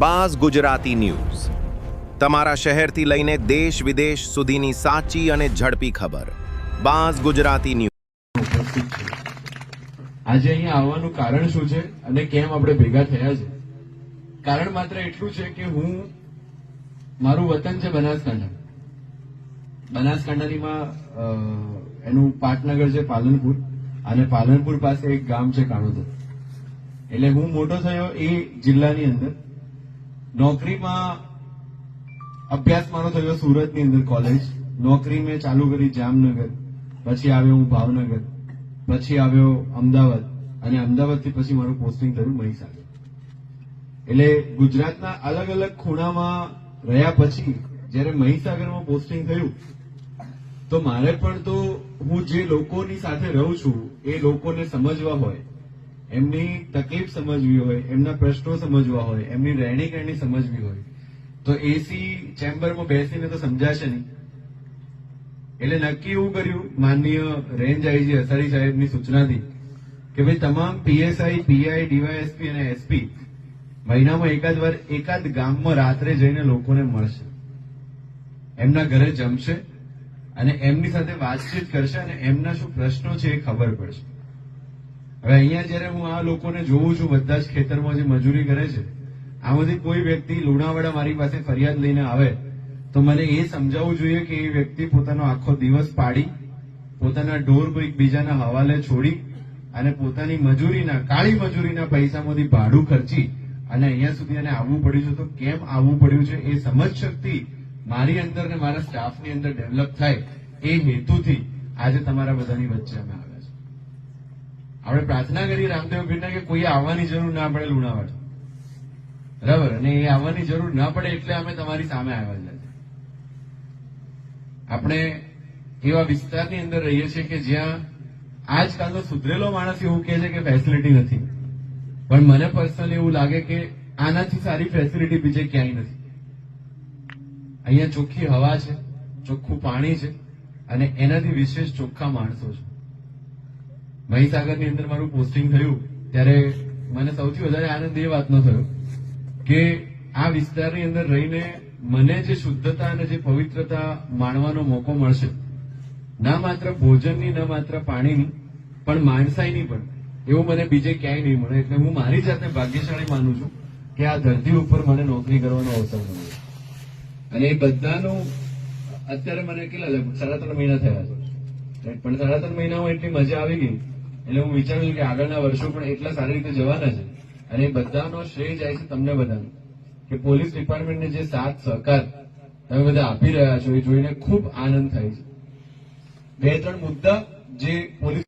Buzz Gujarati news. તમારા શહેરથી લઈને દેશ વિદેશ સુધીની સાચી અને ઝડપી ખબર. બાઝ ગુજરાતી ન્યૂઝ આજે અહીંયા આવવાનું કારણ શું છે અને કેમ આપણે ભેગા થયા છે? કારણ માત્ર એટલું છે કે હું, મારું વતન છે બનાસકાંઠા. બનાસકાંઠાનીમાં એનું પાટનગર છે પાલનપુર અને પાલનપુર પાસે એક ગામ છે કાણોદર એટલે હું મોટો થયો એ જિલ્લાની અંદર. નોકરીમાં અભ્યાસ મારો થયો સુરતની અંદર કોલેજ નોકરી મેં ચાલુ કરી જામનગર. પછી આવ્યો હું ભાવનગર. પછી આવ્યો અમદાવાદ. અને અમદાવાદથી પછી મારું પોસ્ટિંગ થયું મહીસાગર. એટલે ગુજરાતના અલગ અલગ ખૂણામાં રહ્યા પછી જ્યારે મહીસાગરમાં પોસ્ટિંગ થયું, તો મારે પણ તો હું જે લોકોની સાથે રહું છું, એ લોકોને સમજવા હોય એમની તકલીફ સમજવી હોય, એમના પ્રશ્નો સમજવા હોય, એમની રહેણી કરણી સમજવી હોય, તો એસી ચેમ્બરમાં બેસીને તો સમજાશે નહીં. એટલે નક્કી એવું કર્યું, માનનીય રેન્જ આઈજી અસારી સાહેબની સૂચનાથી, કે ભાઈ તમામ પીએસઆઈ પીઆઈ ડીવાયએસપી અને એસપી મહિનામાં એકાદ વાર એકાદ ગામમાં રાત્રે જઈને લોકોને મળશે. એમના ઘરે જમશે અને એમની સાથે વાતચીત કરશે અને એમના શું પ્રશ્નો છે એ ખબર પડશે. હવે અહીંયા જયારે હું આ લોકોને જોઉં છું બધા જ ખેતરમાં જે મજૂરી કરે છે, આમાંથી કોઈ વ્યક્તિ લુણાવાડા મારી પાસે ફરિયાદ લઈને આવે, તો મને એ સમજાવવું જોઈએ કે એ વ્યક્તિ પોતાનો આખો દિવસ પાડી, પોતાના ઢોર કોઈક હવાલે છોડી અને પોતાની મજૂરીના, કાળી મજૂરીના પૈસામાંથી ભાડું ખર્ચી અને અહીંયા સુધી એને આવવું પડ્યું છે. તો કેમ આવવું પડ્યું છે? એ સમજ શક્તિ મારી અંદર ને મારા સ્ટાફની અંદર ડેવલપ થાય એ હેતુથી આજે તમારા બધાની વચ્ચે અમે આપણે પ્રાર્થના કરી રામદેવ પીરને કે કોઈ આવવાની જરૂર ના પડે લુણાવાડા. બરાબર? અને એ આવવાની જરૂર ના પડે એટલે અમે તમારી સામે આવ્યા છે આપણે એવા વિસ્તારની અંદર રહીએ છીએ કે જ્યાં આજકાલનો સુધરેલો માણસ એવું કહે છે કે ફેસિલિટી નથી. પણ મને પર્સનલી એવું લાગે કે આનાથી સારી ફેસિલિટી બીજે ક્યાંય નથી. અહીંયા ચોખ્ખી હવા છે, ચોખ્ખું પાણી છે અને એનાથી વિશેષ ચોખ્ખા માણસો છે. મહીસાગરની અંદર મારું પોસ્ટિંગ થયું, ત્યારે મને સૌથી વધારે આનંદ એ વાતનો થયો કે આ વિસ્તારની અંદર રહીને મને જે શુદ્ધતા અને જે પવિત્રતા માણવાનો મોકો મળશે, ના માત્ર ભોજનની, ના માત્ર પાણીની, પણ માણસાઈની પણ, એવું મને બીજે ક્યાંય નહીં મળે. એટલે હું મારી જાતને ભાગ્યશાળી માનું છું કે આ ધરતી ઉપર મને નોકરી કરવાનો અવસર મળ્યો. અને એ બધાનું અત્યારે મને કેટલા સાડા ત્રણ મહિના થયા છે. પણ સાડા ત્રણ મહિનામાં એટલી મજા આવી ગઈ એટલે હું વિચારું કે આગળના વર્ષો પણ એટલા સારી રીતે જવાના છે. અને એ બધાનો શ્રેય જાય છે તમને બધાને. કે પોલીસ ડિપાર્ટમેન્ટને જે સાથ સહકાર તમે બધા આપી રહ્યા છો, એ જોઈને ખૂબ આનંદ થાય છે. બે ત્રણ મુદ્દા જે પોલીસ